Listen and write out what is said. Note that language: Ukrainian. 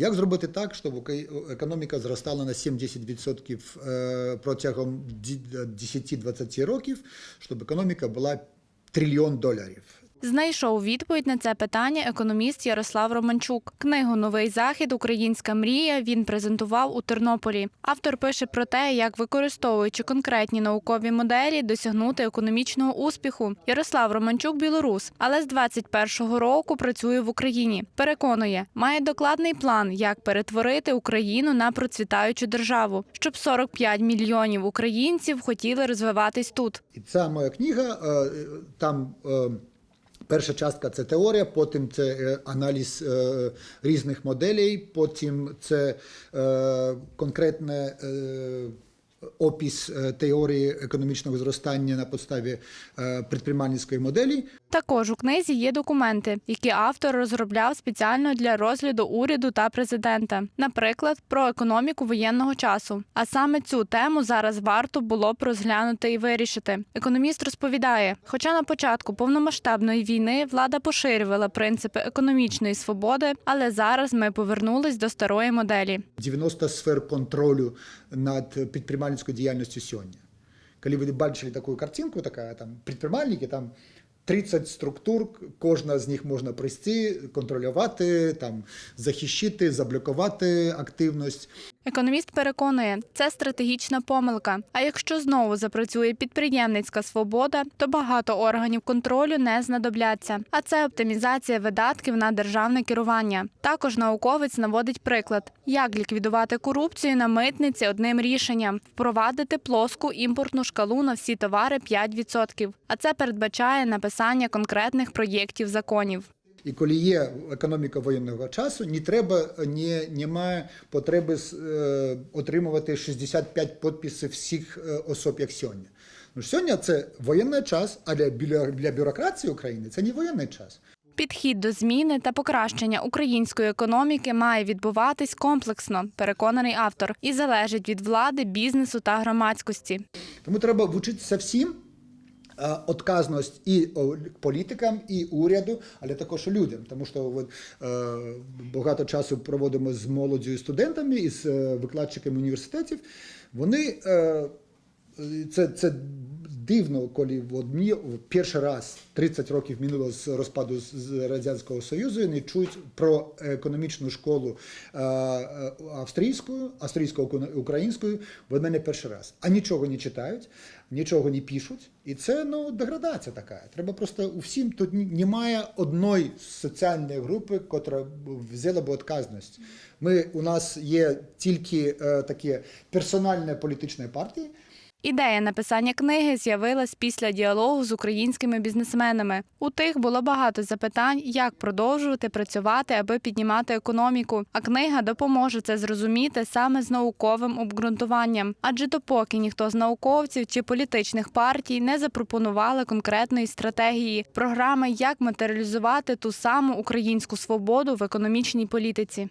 Як зробити так, щоб економіка зростала на 7-10% е, протягом ді- 10-20 років, щоб економіка була трильйон доларів? Знайшов відповідь на це питання економіст Ярослав Романчук. Книгу Новий захід Українська мрія він презентував у Тернополі. Автор пише про те, як використовуючи конкретні наукові моделі, досягнути економічного успіху. Ярослав Романчук білорус, але з 21-го року працює в Україні. Переконує, має докладний план, як перетворити Україну на процвітаючу державу, щоб 45 мільйонів українців хотіли розвиватись тут. І ця моя книга, е, там е, перша частка це теорія, потім це е, аналіз е, різних моделей, потім це е, конкретне. е, Опис е, теорії економічного зростання на підставі е, моделі. Також у книзі є документи, які автор розробляв спеціально для розгляду уряду та президента, наприклад, про економіку воєнного часу. А саме цю тему зараз варто було б розглянути і вирішити. Економіст розповідає, хоча на початку повномасштабної війни влада поширювала принципи економічної свободи, але зараз ми повернулись до старої моделі. 90 сфер контролю над підприємницькою дзеяльнасцю сёння Коли ви бачили таку картинку, такая там предпрымальнікі там 30 структур, кожна з них можна прыйсці контролявати захищити, заблокувати активність. Економіст переконує, це стратегічна помилка. А якщо знову запрацює підприємницька свобода, то багато органів контролю не знадобляться. А це оптимізація видатків на державне керування. Також науковець наводить приклад, як ліквідувати корупцію на митниці одним рішенням, впровадити плоску імпортну шкалу на всі товари 5%. А це передбачає написання конкретних проєктів законів. І коли є економіка воєнного часу, не треба, не, немає потреби е, отримувати 65 підписів всіх е, особ, як сьогодні. Ну, сьогодні це воєнний час, але для, для бюрократії України це не воєнний час. Підхід до зміни та покращення української економіки має відбуватись комплексно, переконаний автор, і залежить від влади, бізнесу та громадськості. Тому треба вчитися всім. Е, Отказність і політикам, і уряду, але також людям. Тому що от, е, багато часу проводимо з молоддю і студентами, і з е, викладчиками університетів. Вони е, це, це дивно, коли от мені перший раз 30 років минуло з розпаду з- Радянського Союзу, і не чують про економічну школу е, е, австрійською, австрійсько-українською в мене перший раз. А нічого не читають, нічого не пишуть. І це ну, деградація така. Треба просто у всім тут немає одної соціальної групи, котра взяла б відказність. Ми, у нас є тільки е, такі персональні політичні партії, Ідея написання книги з'явилась після діалогу з українськими бізнесменами. У тих було багато запитань, як продовжувати працювати, аби піднімати економіку. А книга допоможе це зрозуміти саме з науковим обґрунтуванням. Адже допоки ніхто з науковців чи політичних партій не запропонували конкретної стратегії, програми, як матеріалізувати ту саму українську свободу в економічній політиці.